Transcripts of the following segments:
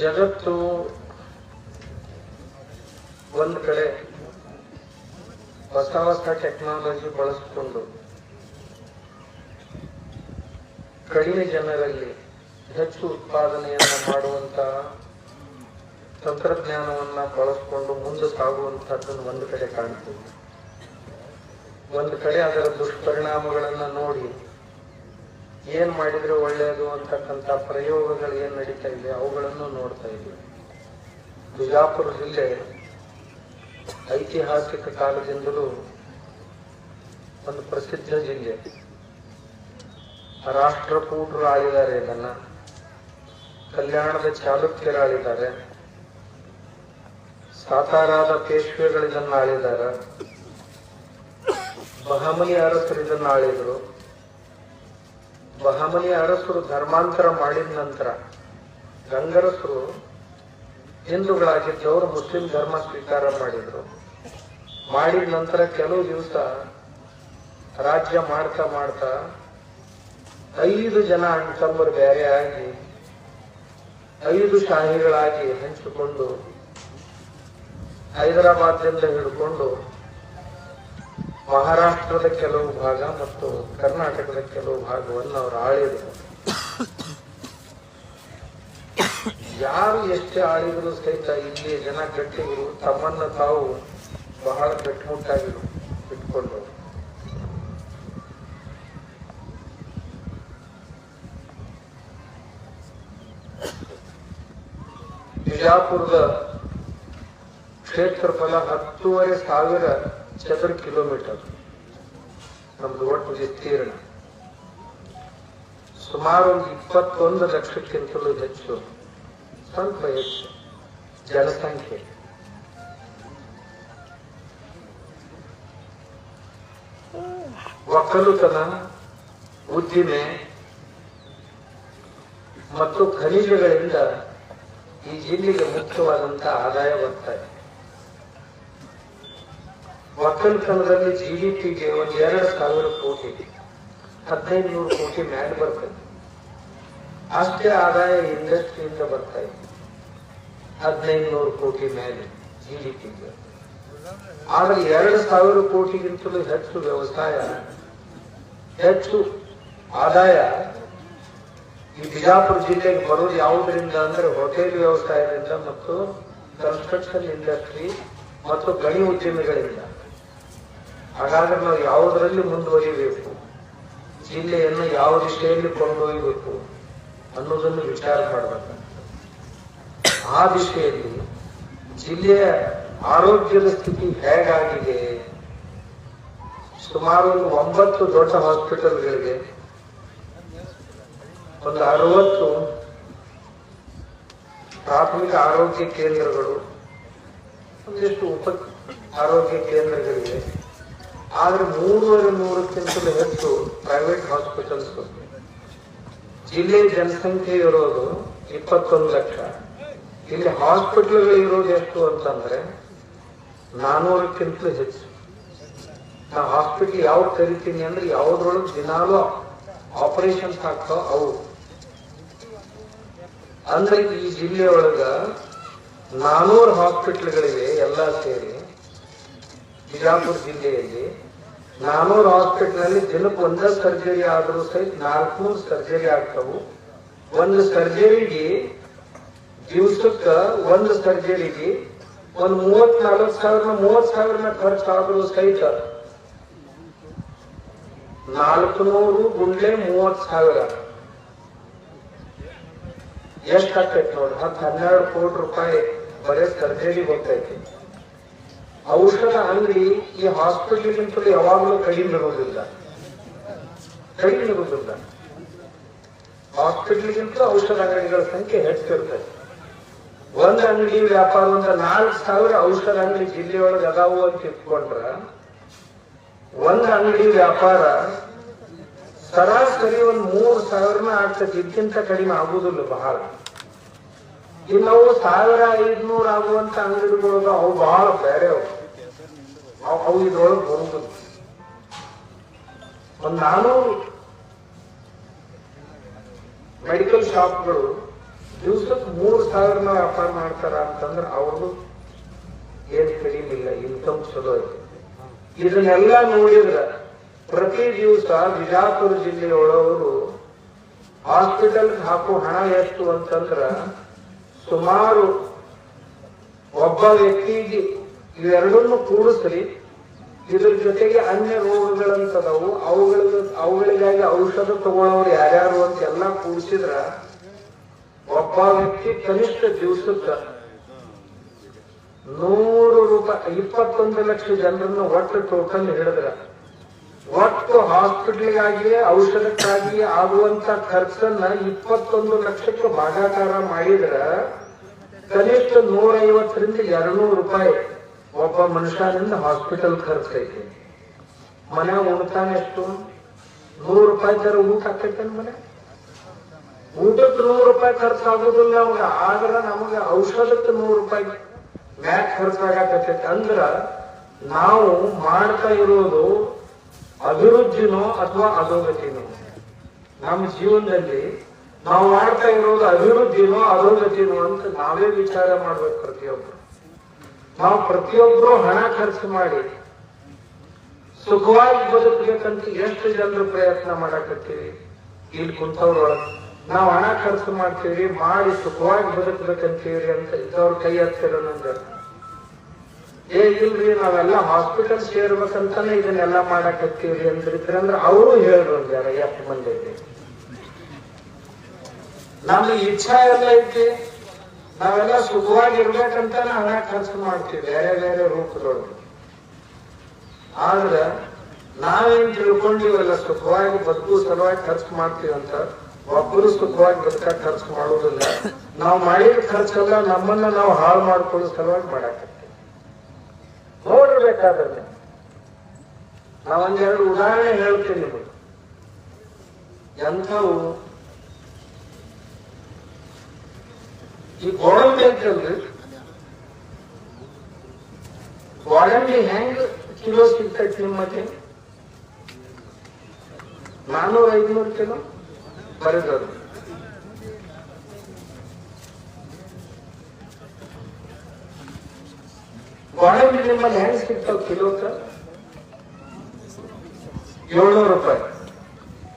ಜಗತ್ತು ಒಂದು ಕಡೆ ಹೊಸ ಹೊಸ ಟೆಕ್ನಾಲಜಿ ಬಳಸಿಕೊಂಡು ಕಡಿಮೆ ಜನರಲ್ಲಿ ಹೆಚ್ಚು ಉತ್ಪಾದನೆಯನ್ನು ಮಾಡುವಂತಹ ತಂತ್ರಜ್ಞಾನವನ್ನು ಬಳಸಿಕೊಂಡು ಮುಂದೆ ಸಾಗುವಂತಹದ್ದನ್ನು ಒಂದು ಕಡೆ ಕಾಣ್ತೀವಿ. ಒಂದು ಕಡೆ ಅದರ ದುಷ್ಪರಿಣಾಮಗಳನ್ನು ನೋಡಿ ಏನ್ ಮಾಡಿದರೆ ಒಳ್ಳೆಯದು ಅಂತಕ್ಕಂಥ ಪ್ರಯೋಗಗಳು ಏನ್ ನಡೀತಾ ಇದೆ, ಅವುಗಳನ್ನು ನೋಡ್ತಾ ಇದ್ದೀವಿ. ಬಿಜಾಪುರ ಜಿಲ್ಲೆ ಐತಿಹಾಸಿಕ ಕಾಲದಿಂದಲೂ ಒಂದು ಪ್ರಸಿದ್ಧ ಜಿಲ್ಲೆ. ರಾಷ್ಟ್ರಕೂಟರು ಆಳಿದ್ದಾರೆ ಇದನ್ನು. ಕಲ್ಯಾಣದ ಚಾಲುಕ್ಯರು ಆಳಿದ್ದಾರೆ ಸಾತಾರಾದ ಪೇಶ್ವೆಗಳು ಇದನ್ನ ಆಳಿದ್ದಾರೆ. ಬಹಮನಿ ಅರಸರು ಇದನ್ನು ಆಳಿದ್ರು. ಬಹಮನಿ ಅರಸರು ಧರ್ಮಾಂತರ ಮಾಡಿದ ನಂತರ ಗಂಗರಸರು ಹಿಂದೂಗಳಾಗಿದ್ದವರು ಮುಸ್ಲಿಂ ಧರ್ಮ ಸ್ವೀಕಾರ ಮಾಡಿದರು. ಮಾಡಿದ ನಂತರ ಕೆಲವು ದಿವಸ ರಾಜ್ಯ ಮಾಡ್ತಾ ಮಾಡ್ತಾ ಐದು ಜನ ಅಣ್ತಂಬರು ಬೇರೆ ಆಗಿ ಐದು ಶಾಹಿಗಳಾಗಿ ಹಂಚಿಕೊಂಡು ಹೈದರಾಬಾದ್ನಿಂದ ಹಿಡ್ಕೊಂಡು ಮಹಾರಾಷ್ಟ್ರದ ಕೆಲವು ಭಾಗ ಮತ್ತು ಕರ್ನಾಟಕದ ಕೆಲವು ಭಾಗವನ್ನು ಅವರು ಆಳಿದರು. ಯಾರು ಎಷ್ಟೇ ಆಳಿದ್ರು ಸಹಿತ ಇಲ್ಲಿ ಜನ ಗಟ್ಟಿಗರು ತಮ್ಮನ್ನ ತಾವು ಬಹಳ ಗಟ್ಟಿಮುಟ್ಟಾಗಿ ಇಟ್ಕೊಂಡರು ಬಿಜಾಪುರದ ಕ್ಷೇತ್ರಫಲ ಹತ್ತೂವರೆ ಸಾವಿರ ಚದರ ಕಿಲೋಮೀಟರ್ ನಮ್ದು ಒಟ್ಟು ವಿಸ್ತೀರ್ಣ ಸುಮಾರು ಒಂದು ಇಪ್ಪತ್ತೊಂದು ಲಕ್ಷಕ್ಕಿಂತಲೂ ಹೆಚ್ಚು ಸ್ವಲ್ಪ ಹೆಚ್ಚು ಜನಸಂಖ್ಯೆ. ಒಕ್ಕಲುತನ, ಉದ್ದಿಮೆ ಮತ್ತು ಖನಿಜಗಳಿಂದ ಈ ಜಿಲ್ಲೆಗೆ ಮುಖ್ಯವಾದಂತಹ ಆದಾಯ ಬರ್ತಾ ಇದೆ ಒಕ್ಕಲತನದಲ್ಲಿ ಜಿಡಿಪಿಗೆ ಒಂದ್ ಎರಡು ಸಾವಿರ ಕೋಟಿ ಹದಿನೈದು ನೂರು ಕೋಟಿ ಮ್ಯಾಲ್ ಬರ್ತದೆ ಅಷ್ಟೇ ಆದಾಯ ಇಂಡಸ್ಟ್ರಿಯಿಂದ ಬರ್ತಾ ಇದೆ ಹದಿನೈದು ನೂರು ಕೋಟಿ ಮೇಲೆ ಜಿಡಿಪಿಗೆ ಆದ್ರೆ ಎರಡು ಸಾವಿರ ಕೋಟಿಗಿಂತಲೂ ಹೆಚ್ಚು ವ್ಯವಸಾಯ ಹೆಚ್ಚು ಆದಾಯ ಈ ಬಿಜಾಪುರ ಜಿಲ್ಲೆಗೆ ಬರೋದು ಯಾವುದರಿಂದ ಅಂದ್ರೆ ಹೋಟೆಲ್ ವ್ಯವಸಾಯದಿಂದ ಮತ್ತು ಕನ್ಸ್ಟ್ರಕ್ಷನ್ ಇಂಡಸ್ಟ್ರಿ ಮತ್ತು ಗಣಿ ಉದ್ಯಮಿಗಳಿಂದ. ಹಾಗಾದ್ರೆ ನಾವು ಯಾವುದರಲ್ಲಿ ಮುಂದುವರಿಬೇಕು? ಜಿಲ್ಲೆಯನ್ನು ಯಾವ ದಿಶೆಯಲ್ಲಿ ಕೊಂಡೊಯ್ಯಬೇಕು ಅನ್ನೋದನ್ನು ವಿಚಾರ ಮಾಡಬೇಕು ಆ ದಿಶೆಯಲ್ಲಿ ಜಿಲ್ಲೆಯ ಆರೋಗ್ಯದ ಸ್ಥಿತಿ ಹೇಗಾಗಿದೆ? ಸುಮಾರು ಒಂದು ಒಂಬತ್ತು ದೊಡ್ಡ ಹಾಸ್ಪಿಟಲ್ಗಳಿಗೆ ಒಂದು ಅರವತ್ತು ಪ್ರಾಥಮಿಕ ಆರೋಗ್ಯ ಕೇಂದ್ರಗಳು, ಒಂದಿಷ್ಟು ಉಪ ಆರೋಗ್ಯ ಕೇಂದ್ರಗಳಿವೆ. ಆದ್ರೆ ಮೂರುವರೆ ನೂರಕ್ಕಿಂತಲೂ ಹೆಚ್ಚು ಪ್ರೈವೇಟ್ ಹಾಸ್ಪಿಟಲ್ಸ್ ಜಿಲ್ಲೆ ಜನಸಂಖ್ಯೆ ಇರೋದು ಇಪ್ಪತ್ತೊಂದು ಲಕ್ಷ. ಇಲ್ಲಿ ಹಾಸ್ಪಿಟಲ್ಗಳು ಇರೋದು ಎಷ್ಟು ಅಂತಂದ್ರೆ ನಾನೂರಕ್ಕಿಂತಲೂ ಹೆಚ್ಚು. ನಾ ಹಾಸ್ಪಿಟಲ್ ಯಾವ್ದು ಕರಿತೀನಿ ಅಂದ್ರೆ ಯಾವ್ದ್ರೊಳಗೆ ದಿನಾಲೂ ಆಪರೇಷನ್ಸ್ ಆಗ್ತಾವ ಅವು. ಅಂದ್ರೆ ಈ ಜಿಲ್ಲೆಯೊಳಗ ನಾನೂರು ಹಾಸ್ಪಿಟಲ್ಗಳಿವೆ ಎಲ್ಲ ಸೇರಿ. ಬಿಜಾಪುರ ಜಿಲ್ಲೆಯಲ್ಲಿ ನಾನೂರು ಹಾಸ್ಪಿಟಲ್ ದಿನಕ್ಕೆ ಒಂದ ಸರ್ಜರಿ ಆದರೂ ಸಹಿತ ನಾಲ್ಕುನೂರು ಸರ್ಜರಿ ಆಗ್ತಾವು. ಒಂದು ಸರ್ಜರಿಗೆ ದಿವಸಕ್ಕ ಒಂದು ಸರ್ಜರಿಗೆ ಒಂದು ಮೂವತ್ ನಾಲ್ಕ ಸಾವಿರ ಮೂವತ್ ಸಾವಿರ ಖರ್ಚಾದ್ರೂ ಸಹಿತ ನಾಲ್ಕುನೂರು ಗುಂಡ್ಲೆ ಮೂವತ್ ಸಾವಿರ. ಎಷ್ಟ್ ಆಗ್ತೈತಿ ನೋಡ್ರಿ ಹತ್ತು ಹನ್ನೆರಡು ಕೋಟಿ ರೂಪಾಯಿ ಬರೀ ಸರ್ಜರಿ ಹೋಗ್ತೈತಿ. ಔಷಧ ಅಂಗಡಿ ಈ ಹಾಸ್ಪಿಟಲ್ಗಿಂತಲೂ ಯಾವಾಗಲೂ ಕಡಿಮೆ ಇರೋದಿಲ್ಲ ಕಡಿಮೆ ಇರೋದಿಲ್ಲ ಹಾಸ್ಪಿಟಲ್ಗಿಂತ ಔಷಧ ಅಂಗಡಿಗಳ ಸಂಖ್ಯೆ ಹೆಚ್ಚಿರ್ತದೆ. ಒಂದ್ ಅಂಗಡಿ ವ್ಯಾಪಾರ ಅಂತ ನಾಲ್ಕು ಸಾವಿರ ಔಷಧ ಅಂಗಡಿ ಜಿಲ್ಲೆಯೊಳಗೆ ಅದಾವು ಅಂತ ಇಟ್ಕೊಂಡ್ರ, ಒಂದ್ ಅಂಗಡಿ ವ್ಯಾಪಾರ ಸರಾಸರಿ ಒಂದ್ ಮೂರು ಸಾವಿರನ ಆಗ್ತದೆ ಇದಕ್ಕಿಂತ ಕಡಿಮೆ ಆಗುದಿಲ್ಲ ಬಹಳ. ಇನ್ನವು ಸಾವಿರ ಐದ್ನೂರ ಆಗುವಂತ ಅಂಗಡಿಗಳು ಅವು ಬಹಳ ಬೇರೆ ಅವು. ಅವು ಇದ್ರೊಳಗೆ ಬರುದಿಲ್ಲ ಒಂದು ನಾನೂರು ಮೆಡಿಕಲ್ ಶಾಪ್ಗಳು ದಿವಸಕ್ಕೆ ಮೂರ್ ಸಾವಿರನ ವ್ಯಾಪಾರ ಮಾಡ್ತಾರ ಅಂತಂದ್ರ ಅವ್ರದ್ದು ಏನ್ ಕಡಿಮಿಲ್ಲ ಇನ್ಕಮ್ ಚಲೋ ಐತಿ. ಇದನ್ನೆಲ್ಲ ನೋಡಿದ್ರ ಪ್ರತಿ ದಿವಸ ಬಿಜಾಪುರ ಜಿಲ್ಲೆಯೊಳವರು ಹಾಸ್ಪಿಟಲ್ ಹಾಕೋ ಹಣ ಎಷ್ಟು ಅಂತಂದ್ರ ಸುಮಾರು ಒಬ್ಬ ವ್ಯಕ್ತಿಗೆ ಇವೆರಡನ್ನು ಕೂಡಿಸ್ರಿ ಇದ್ರ ಜೊತೆಗೆ ಅನ್ಯ ರೋಗಗಳಂತದವು ಅವುಗಳ ಅವುಗಳಿಗಾಗಿ ಔಷಧ ತಗೊಳ್ಳೋರು ಯಾರ್ಯಾರು ಅಂತ ಎಲ್ಲ ಕೂಡಿಸಿದ್ರ, ಒಬ್ಬ ವ್ಯಕ್ತಿ ಕನಿಷ್ಠ ದಿವಸಕ್ಕ ನೂರು ರೂಪಾಯಿ, ಇಪ್ಪತ್ತೊಂದು ಲಕ್ಷ ಜನರನ್ನ ಒಟ್ಟು ಟೋಕನ್ ಹಿಡಿದ್ರ. ಒಟ್ಟು ಹಾಸ್ಪಿಟಲ್ಗಾಗಿ ಔಷಧಕ್ಕಾಗಿ ಆಗುವಂತ ಖರ್ಚನ್ನ ಇಪ್ಪತ್ತೊಂದು ಲಕ್ಷಕ್ಕೆ ಭಾಗಾಕಾರ ಮಾಡಿದ್ರ, ಕನಿಷ್ಠ ನೂರೈವತ್ತರಿಂದ ಎರಡ್ನೂರು ರೂಪಾಯಿ. ಒಬ್ಬ ಮನುಷ್ಯನಿಂದ ಹಾಸ್ಪಿಟಲ್ ಖರ್ಚೈತಿ ಮನೆ ಉಣ್ತಾನೆ ಎಷ್ಟು? ನೂರು ರೂಪಾಯಿ ತರ ಊಟ ಆಕೈತೆ ಮನೆ? ಊಟಕ್ಕೆ ನೂರು ರೂಪಾಯಿ ಖರ್ಚಾಗುದಿಲ್ಲ ಅವಾಗ. ಆದ್ರ ನಮಗ ಔಷಧಕ್ಕೆ ನೂರು ರೂಪಾಯಿ ಮ್ಯಾಕ್ ಖರ್ಚಾಗತ್ತೈತಿ ಅಂದ್ರ ನಾವು ಮಾಡ್ತಾ ಇರೋದು ಅಭಿವೃದ್ಧಿನೋ ಅಥವಾ ಅಧೋಗತಿನೋ? ನಮ್ಮ ಜೀವನದಲ್ಲಿ ನಾವು ಮಾಡ್ತಾ ಇರೋದು ಅಭಿವೃದ್ಧಿನೋ ಅಧೋಗತಿನೋ ಅಂತ ನಾವೇ ವಿಚಾರ ಮಾಡ್ಬೇಕು ಪ್ರತಿಯೊಬ್ರು. ನಾವು ಪ್ರತಿಯೊಬ್ರು ಹಣ ಖರ್ಚು ಮಾಡಿ ಸುಖವಾಗಿ ಬದುಕಬೇಕಂತ ಎಷ್ಟು ಜನರು ಪ್ರಯತ್ನ ಮಾಡಕತ್ತೀವಿ ಇಲ್ಲಿ ಕುಂತವ್ರೊಳಗೆ ನಾವು ಹಣ ಖರ್ಚು ಮಾಡ್ತೀವಿ, ಮಾಡಿ ಸುಖವಾಗಿ ಬದುಕಬೇಕಂತೀವಿ ಅಂತ ಇದ್ದವ್ರ ಕೈ ಹತ್ತಿರ ಏ, ಇಲ್ರಿ, ನಾವೆಲ್ಲ ಹಾಸ್ಪಿಟಲ್ ಸೇರ್ಬೇಕಂತಾನೆ ಇದನ್ನೆಲ್ಲ ಮಾಡಕತ್ತೀವ್ರಿ ಅಂದ್ರಿದ್ರೆ ಅಂದ್ರೆ ಅವರು ಹೇಳ್ರು ಯಾರ ಎಷ್ಟು ಮಂದಿ ನಮ್ಮ ಇಚ್ಛಾ ಎಲ್ಲ ಐತಿ. ನಾವೆಲ್ಲ ಸುಖವಾಗಿ ಇರ್ಬೇಕಂತಾನೆ ಹಣ ಖರ್ಚು ಮಾಡ್ತೀವಿ. ಬೇರೆ ಬೇರೆ ರೂಪದೊಳಗೆ ಆದ್ರ ನಾವೇನ್ ತಿಳ್ಕೊಂಡಿವಲ್ಲ ಸುಖವಾಗಿ ಬದುಕು ಸಲುವಾಗಿ ಖರ್ಚು ಅಂತ, ಒಬ್ಬರು ಸುಖವಾಗಿ ಬದುಕ ಖರ್ಚು ಮಾಡೋದಿಲ್ಲ ನಾವು ಮಾಡಿದ ಖರ್ಚೆಲ್ಲ ನಮ್ಮನ್ನ ನಾವು ಹಾಳು ಮಾಡ್ಕೊಳ್ಳೋ ಸಲುವಾಗಿ ಮಾಡಾಕತ್ತೀವಿ. ನೋಡಿರ್ಬೇಕಾದ್ರೆ ನಾವೊಂದೆರಡು ಉದಾಹರಣೆ ಹೇಳ್ತೀನಿ ನಿಮಗೆ. ಎಂಥವು ಈ ಗೋಡಂಬಿ ಅಂತಲ್ರಿ ಗೋಡಂಬಿ ಹೆಂಗ್ ಕಿಲೋ ಸಿಗ್ತೈತಿ ನಿಮ್ಮಲ್ಲಿ ನಾನೂರ ಐದ್ನೂರು ಕಿಲೋ ಬರೆದದು ಗೋಡಂಬಿ ನಿಮ್ಮಲ್ಲಿ ಹೆಂಗ್ ಸಿಗ್ತಾವ ಕಿಲೋಕ ಏಳ್ನೂರು ರೂಪಾಯಿ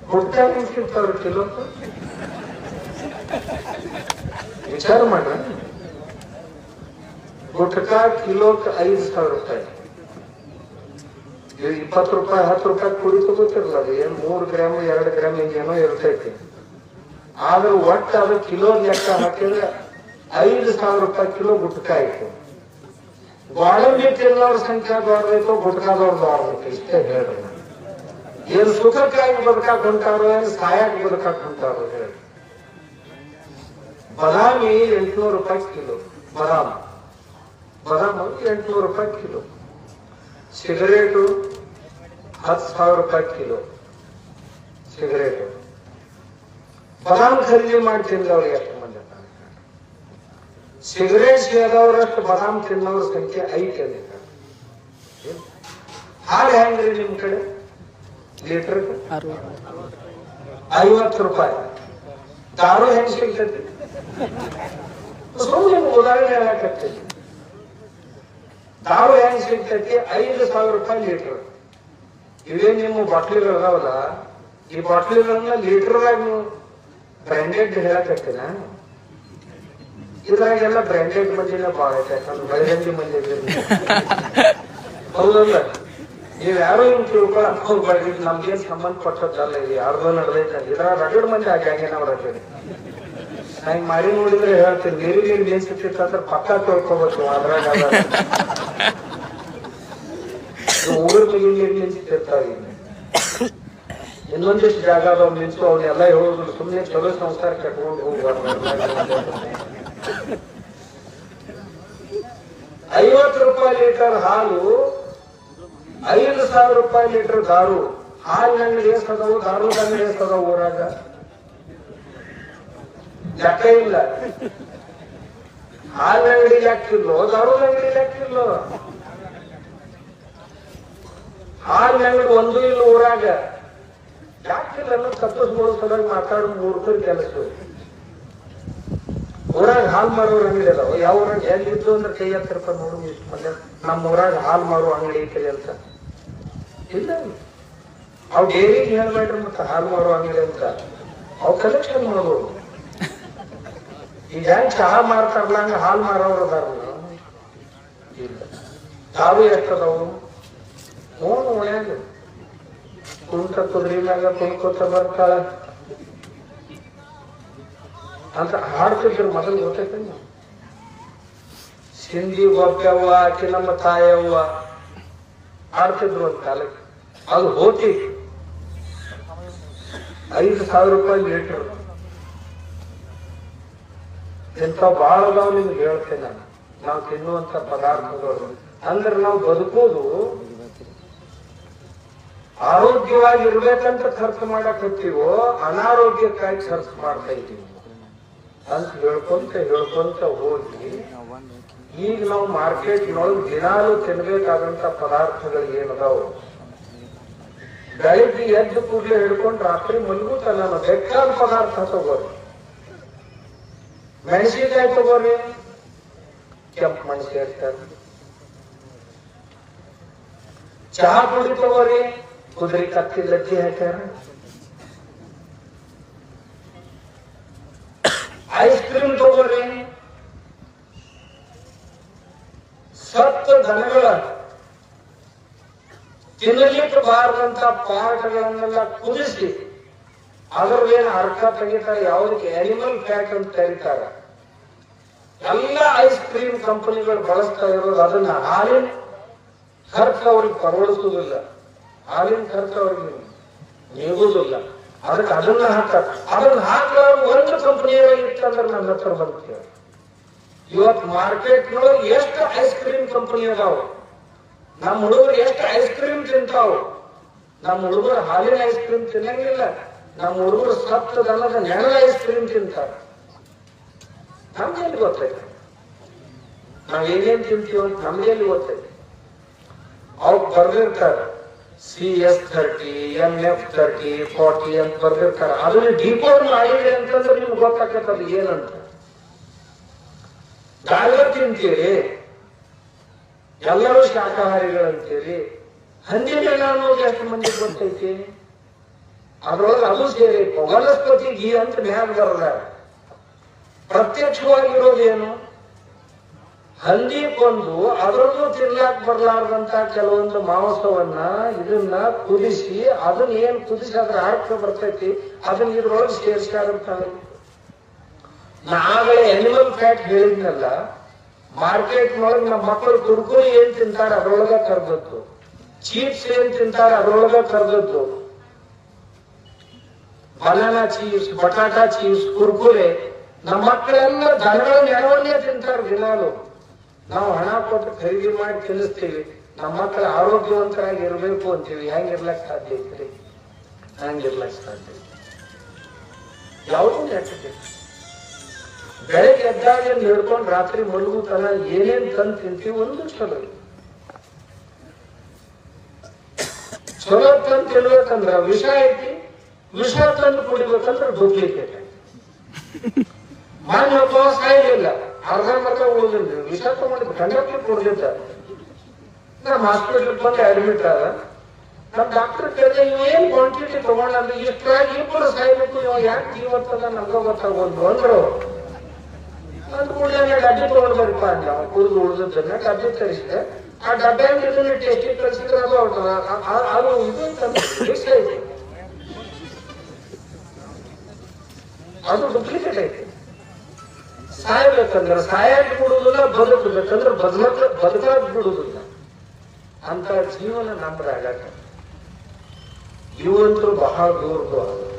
ಹುಟ್ಟ ಹೆಂಗ್ ಸಿಗ್ತಾವ್ರಿ ಕಿಲೋಕ ವಿಚಾರ ಮಾಡ ಗುಟ್ಕ ಕಿಲೋಕ್ ಐದು ಸಾವಿರ ರೂಪಾಯಿ. ಇಪ್ಪತ್ತು ರೂಪಾಯಿ, ಹತ್ತು ರೂಪಾಯಿ ಕುಡಿ ತಗೋತಿರಲ್ಲ, ಅದು ಏನ್ ಮೂರು ಗ್ರಾಮ್, ಎರಡು ಗ್ರಾಮ್ ಏನೋ ಇರ್ತೈತಿ. ಆದ್ರೆ ಒಟ್ಟು ಅದು ಕಿಲೋ ಲೆಕ್ಕ ಹಾಕಿದ್ರೆ ಐದು ಸಾವಿರ ರೂಪಾಯಿ ಕಿಲೋ ಗುಟ್ಕ ಆಯ್ತು. ಗೋಡಂಬಿ ತಿನ್ನೋರ ಸಂಖ್ಯೆ ದೊಡ್ಡದೈತೋ ಗುಟ್ಕಾದವ್ರು ದೊಡ್ಡದೈತೆ ಇಷ್ಟೇ ಹೇಳ್ರಿ. ಏನ್ ಸುಖಕ್ಕಾಗಿ ಬದುಕಾಕ್ ಹೊಂಟಾರೋ, ಏನ್ ಸಾಯಕ್ ಬದುಕಾಕ್ ಹೊಂಟಾರೋ ಹೇಳಿ ಬದಾಮಿ ಎಂಟುನೂರು ರೂಪಾಯಿ ಕಿಲೋ. ಬದಾಮ್. ಬದಾಮ್ ಎಂಟುನೂರು ರೂಪಾಯಿ ಕಿಲೋ. ಸಿಗರೇಟು ಹತ್ತು ಸಾವಿರ ರೂಪಾಯಿ ಕಿಲೋ. ಸಿಗರೇಟು. ಬದಾಮ್ ಖರೀದಿ ಮಾಡಿ ತಿಂದವ್ರಿಗೆ ಎಷ್ಟು ಮಂದಿ ಸಿಗರೇಟ್ ಸೇದವರಷ್ಟು ಬದಾಮ್ ತಿನ್ನೋರ ಸಂಖ್ಯೆ ಐತೆ ಹಾಲು ಹೆಂಗ್ರಿ ನಿಮ್ ಕಡೆ? ಲೀಟರ್ ಐವತ್ತು ರೂಪಾಯಿ. ದಾರು ಹೆಂಗ್ ಸಿಗ್ತೈತಿ? ಸುಮ್ಮನೆ ಉದಾಹರಣೆ ಹೇಳಕತ್ತೀನಿ ದಾರು ಹೆಂಗ್ ಸಿಗ್ತೈತಿ? ಐದು ಸಾವಿರ ರೂಪಾಯಿ ಲೀಟರ್. ಇವೇ ನಿಮ್ಮ ಬಾಟ್ಲಿಗಳು ಅದಾವಲ್ಲ? ಈ ಬಾಟ್ಲಿಗಳನ್ನ ಲೀಟರ್ದಾಗ ನೀವು ಬ್ರ್ಯಾಂಡೆಡ್ ಹೇಳಕತ್ತೀನ? ಇದ್ರಾಗೆಲ್ಲ ಬ್ರ್ಯಾಂಡೆಡ್ ಮಂದಿನ ಭಾಳ ಐತೆ. ಯಾಕಂದ್ರೆ ಬೈರಂಗಿ ಮಂದಿ. ಹೌದಲ್ಲ? ನೀವ್ ಯಾರು ಹಿಂಗ್ ತಿಳ್ಕೊಳಕ್ ಹೋಗ್ಬೇಡ್ರಿ ಸಂಬಂಧ ಸಂಬಂಧಪಟ್ಟದ್ದಲ್ಲ, ಇದು ಯಾರ್ದೋ ನಡೆದೈತೆ. ಇದ್ರ ರಗಡ್ ಮಂದಿ ಆಗ್ಯಾಂಗೆ ನಾವು ರಗಡ್ ನಾ ಮರಿ ನೋಡಿದ್ರೆ ಹೇಳ್ತೀನಿ ನೀರಿ ನೀರು ಸಿಕ್ತಿತ್ತು ಅಂದ್ರೆ ಪಕ್ಕ ತೊಳ್ಕೊಬೇಕು ಅದ್ರಾಗ ಊರ ಮೇಲೆ ನೀರು ಈಗ ಇನ್ನೊಂದಿಷ್ಟು ಜಾಗ ಅದಾವ, ನಿಂತು ಅವನ್ನೆಲ್ಲ ಹೇಳೋದು ಸುಮ್ಮನೆ ಚಲೋ ಸಂಸಾರ ಕಟ್ಕೊಂಡು ಹೋಗ್ಬಾರ್ದು ಐವತ್ತು ರೂಪಾಯಿ ಲೀಟರ್ ಹಾಲು, ಐದು ಸಾವಿರ ರೂಪಾಯಿ ಲೀಟರ್ ದಾರು ಹಾಲಿನ ಅಂಗಡಿ ಎಷ್ಟದವು ದಾರು ಅಂಗಡಿ ಎಷ್ಟದವು ಊರಾಗ? ಲೆಕ್ಕ ಇಲ್ಲ. ಹಾಲಿನ ಅಂಗಡಿ ಲೆಕ್ಕಿಲ್ಲೋ ದಾರದ ಅಂಗಡಿ ಲೆಕ್ಕಿಲ್ಲೋ ಹಾಲಿನ ಅಂಗಡಿ ಒಂದು ಇಲ್ಲ ಊರಾಗ. ಯಾಕಿಲ್ಲ ತಪ್ಪಿಸ್ಕೊಳ್ಳೋ ಸಲುವಾಗಿ ಮಾತಾಡೋ ಮೂರ್ಖರ ಕೆಲಸ? ಊರಾಗ ಹಾಲ್ ಮಾರೋರ್ ಅಂಗಡಿ ಅದಾವ. ಯಾವ ಊರಾಗ? ಎಲ್ಲಿದ್ದು ಅಂದ್ರೆ ಕೈ ಹತ್ತಿರಪ್ಪ ನೋಡುದು ಇಷ್ಟು ಮಂದಿ. ನಮ್ಮ ಊರಾಗ ಹಾಲ್ ಮಾರೋ ಅಂಗಡಿ ಐತೆ ಅಂತ. ಇಲ್ಲ. ಅವ್ ಡೇರಿ ಹೇಳ್ಬೇಡ್ರಿ ಮತ್ತೆ ಹಾಲ್ ಮಾರೋ ಅಂಗಡಿ ಅಂತ. ಅವ್ ಕಲೆಕ್ಷನ್ ಮಾಡ್ಬೋದು. ಈಗ ಹೆಂಗ್ ಚಹಾ ಮಾರ್ತಾರಲ್ಲ, ಹಂಗ ಹಾಲು ಮಾರೋರು ಅದಾರಲ್ಲ. ಇಲ್ಲ ತಾವು ಎಷ್ಟದವು ಹ್ಞೂ ಒಳ್ಳೆಯದು ಕುಂತ ಕುದುರೆ ಮ್ಯಾಗ ಕುಣ್ಕೋತ ಬರ್ತಾಳ. ಅಂತ ಹಾಡ್ತಿದ್ರು ಮೊದಲು ಗೊತ್ತೈತೆ ಸಿಂಧಿ ಒಬ್ಬವ್ವ, ಆಕಿ ನಮ್ಮ ತಾಯವ್ವ. ಆಡ್ತಿದ್ರು ಒಂದು ಕಾಲಕ್ಕೆ. ಅದು ಹೋತಿ. ಐದು ಸಾವಿರ ರೂಪಾಯಿ ಲೀಟರ್. ಇಂಥ ಬಾಳ ಅದಾವ ನಿಮ್ಗೆ ಹೇಳ್ತೇನೆ ನಾನು. ನಾವು ತಿನ್ನುವಂತ ಪದಾರ್ಥಗಳು. ಅಂದ್ರೆ ನಾವು ಬದುಕೋದು ಆರೋಗ್ಯವಾಗಿ ಇರ್ಬೇಕಂತ ಖರ್ಚು ಮಾಡಕ್ ಹತ್ತೀವೋ, ಅನಾರೋಗ್ಯಕ್ಕಾಗಿ ಖರ್ಚು ಮಾಡ್ತಾ ಇದ್ದೀವಿ. ಅಂತ ಹೇಳ್ಕೊಂತ ಹೇಳ್ಕೊಂತ ಹೋಗಿ ಈಗ ನಾವು ಮಾರ್ಕೆಟ್ ಮಾರ್ಕೆಟ್ನೊಳಗೆ ದಿನಾಲು ತಿನ್ಬೇಕಾದಂತ ಪದಾರ್ಥಗಳು ಏನದಾವು? ಬೆಳಿಗ್ಗೆ ಎದ್ದು ಕೂಡಲೇ ಹಿಡ್ಕೊಂಡು ರಾತ್ರಿ ಮಲಗೂತ ನಾನು ಬೇಕಾದ ಪದಾರ್ಥ ತಗೋರಿ. ಮೆಣಸಿನಕಾಯಿ ತಗೋರಿ ಕೆಂಪು ಮೆಣಸಿನ ಇರ್ತಾರೆ ಚಹಾ ಪುಡಿ ತಗೋರಿ ಕುದುರೆ ಕತ್ತಿ ಲಜ್ಜಿ ಹಾಕ್ಯಾರ ಐಸ್ ಕ್ರೀಮ್ ತಗೋರಿ ಸತ್ತ ದನಗಳ ತಿನ್ನಲಿಕ್ಕೆ ಬಾರದಂತ ಪಾಠಗಳನ್ನೆಲ್ಲ ಕುದಿಸಿ ಅದ್ರದ್ದೇನು ಅರ್ಥ ತೆಗಿತಾರೆ? ಯಾವುದಕ್ಕೆ? ಅನಿಮಲ್ ಫ್ಯಾಟ್ ಅಂತ ಕರೀತಾರೆ. ಎಲ್ಲ ಐಸ್ ಕ್ರೀಮ್ ಕಂಪನಿಗಳು ಬಳಸ್ತಾ ಇರೋದು ಅದನ್ನ ಹಾಲಿನ ಖರ್ಚು ಅವ್ರಿಗೆ ಪರವಡಿಸುದಿಲ್ಲ ಹಾಲಿನ ಖರ್ಚು ಅವ್ರಿಗೆ ನೀಗುದಿಲ್ಲ ಅದಕ್ಕೆ ಅದನ್ನ ಹಾಕ್ತಾರೆ. ಅದನ್ನ ಹಾಕಲಾರ ಒಂದು ಕಂಪನಿಯವರು ಇತ್ತಂದ್ರೆ ನನ್ನ ಹತ್ರ ಬರ್ತೇವೆ ಇವತ್ತು ಮಾರ್ಕೆಟ್ನೊಳಗೆ ಎಷ್ಟು ಐಸ್ ಕ್ರೀಮ್ ಕಂಪನಿ ಅದಾವ. ನಮ್ಮ ಹುಡುಗರು ಎಷ್ಟು ಐಸ್ ಕ್ರೀಮ್ ತಿಂತಾವ. ನಮ್ಮ ಹುಡುಗರು ಹಾಲಿನ ಐಸ್ ಕ್ರೀಮ್ ತಿನ್ನಂಗಿಲ್ಲ. ನಮ್ಮ ಹುಡುಗರು ಸತ್ತ ದನದ ನೆನದ ಐಸ್ ಕ್ರೀಮ್ ತಿಂತಾರ. ನಮ್ಗೆಲ್ಲಿ ಗೊತ್ತೈತೆ ನಾವ್ ಏನೇನ್ ತಿಂತೀವಿ ಅಂತ ನಮ್ಗೆಲ್ಲಿ ಗೊತ್ತೈತೆ ಅವ್ರು ಬರ್ದಿರ್ತಾರೆ. C S thirty M F thirty forty ಅಂತ ಬರ್ದಿರ್ತಾರೆ. ಅದನ್ನ ಡಿಕೋಡ್ ಮಾಡಿದೆ ಅಂತಂದ್ರೆ ನಿಮ್ಗೆ ಗೊತ್ತಾಗತ್ತೆ ಅದು ಏನಂತ. ಡಾಲರ್ ತಿಂತೀರಿ. ಎಲ್ಲರೂ ಶಾಕಾಹಾರಿಗಳಂತೀರಿ ಹಂದಿನ ಅನ್ನೋದು ಎಷ್ಟು ಮಂದಿ ಗೊತ್ತೈತಿ ಅದ್ರೊಳಗೆ ಅದು ಸೇರಿ ವನಸ್ಪತಿ ಗೀ ಅಂತ ಮ್ಯಾಗ ಬರದ ಪ್ರತ್ಯಕ್ಷವಾಗಿರೋದೇನು? ಹಂದಿ ಕೊಂದು ಅದರಲ್ಲೂ ತಿನ್ಲಾಕ್ ಬರ್ಲಾರ್ದಂತ ಕೆಲವೊಂದು ಮಾಂಸವನ್ನ ಇದನ್ನ ಕುದಿಸಿ, ಅದನ್ನ ಏನ್ ಕುದಿಸಿ ಅದ್ರ ಅರ್ಥ ಬರ್ತೈತಿ, ಅದನ್ನ ಇದ್ರೊಳಗೆ ಸೇರಿಸ್ತಾರಂತ ನಾವೇ ಅನಿಮಲ್ ಫ್ಯಾಟ್ ಹೇಳಿದ್ನಲ್ಲ ಮಾರ್ಕೆಟ್ ನೊಳಗೆ ನಮ್ಮ ಮಕ್ಕಳು ಕುರ್ಕುರಿ ಏನ್ ತಿಂತಾರೆ ಅದ್ರೊಳಗ ಕರ್ದದ್ದು ಚೀಪ್ಸ್ ಏನ್ ತಿಂತಾರೆ ಅದ್ರೊಳಗ ಕರ್ದದ್ದು ಬನಾನಾ ಚೀಪ್ಸ್ ಬಟಾಟಾ ಚೀಪ್ಸ್ ಕುರ್ಕುರೆ, ನಮ್ಮ ಮಕ್ಕಳೆಲ್ಲ ದನಗಳ ನೆರವನ್ನೇ ತಿಂತಾರೆ ದಿನಾಲು. ನಾವು ಹಣ ಕೊಟ್ಟು ಖರೀದಿ ಮಾಡಿ ತಿನ್ನಿಸ್ತೀವಿ. ನಮ್ಮ ಆರೋಗ್ಯವಂತರಾಗಿ ಇರಬೇಕು ಅಂತೀವಿ. ಹೆಂಗಿರ್ಲಕ್ ಸಾಧ್ಯ ಐತ್ರಿ? ಹಂಗಿರ್ಲಕ್ ಸಾಧ್ಯ ಯಾವುದೂ ನೆಟ್ಟಿದೆ ಬೆಳಗ್ಗೆ ಎದ್ದಾಗ ಹಿಡ್ಕೊಂಡು ರಾತ್ರಿ ಮಲಗು ತನ ಏನೇನ್ ತಂದು ತಿಂತೀವಿ ಒಂದು ಚಲೋ. ಚಲೋ ತಂದು ತಿನ್ಬೇಕಂದ್ರ ವಿಷ ಐತಿ ವಿಷ ತಂದು ಕುಡಿಬೇಕಂದ್ರ ಡೂಪ್ಲಿಕೇಟ್ ಮಾನ್ಯ ಉಪವಾಸ ಕಾಯಿಲಿಲ್ಲ ಅರ್ಧ ಮರ್ಧ ಉಳಿದಿಲ್ಲ ವಿಷ ಮಾಡಿದ್ರು ಕಂಡಕ್ಟರ್ ಕುಡ್ದಿದ್ದ ನಮ್ಮ ಹಾಸ್ಪಿಟಲ್ ಬಂದು ಅಡ್ಮಿಟ್ ಆದ. ನಮ್ಮ ಡಾಕ್ಟರ್ ಕೇಳಿದೆ ಏನ್ ಕ್ವಾಂಟಿಟಿ ತಗೊಂಡ ಅಂದ್ರೆ ಇಷ್ಟಾಗಿ ಇಬ್ಬರು ಸಾಯ್ಬೇಕು. ಇವಾಗ ಯಾಕೆ ಜೀವತ್ತದ ನಮ್ಗ ಗೊತ್ತಾಗೋದು ಅಂದ್ರು. ಅಂದ್ ಕೂಡಲೇ ಡಬ್ಬಿ ತಗೊಂಡ್ಬರಪ್ಪ ಅವ ಕುಡಿದು ಉಳಿದದ್ದನ್ನ ಡಬ್ಬಿ ತರಿಸಿದೆ. ಆ ಡಬ್ಬೆ ಟೇಸ್ಟಿ ಕಳಿಸಿದ್ರೆ ಅದು ಅದು ಇದು ಅಂತ mix ಐತಿ. ಅದು ಡೂಪ್ಲಿಕೇಟ್ ಐತಿ. ಸಾಯ್ಬೇಕಂದ್ರೆ ಸಾಯಕ್ ಬಿಡುವುದಿಲ್ಲ ಬದುಕಬೇಕಂದ್ರೆ ಬದುಕ ಬದುಕಾಕ್ ಬಿಡುವುದಿಲ್ಲ. ಅಂತ ಜೀವನ ನಮ್ದಾಗತ್ತ ಇವಂತೂ ಬಹಳ ದೂರದ್ದು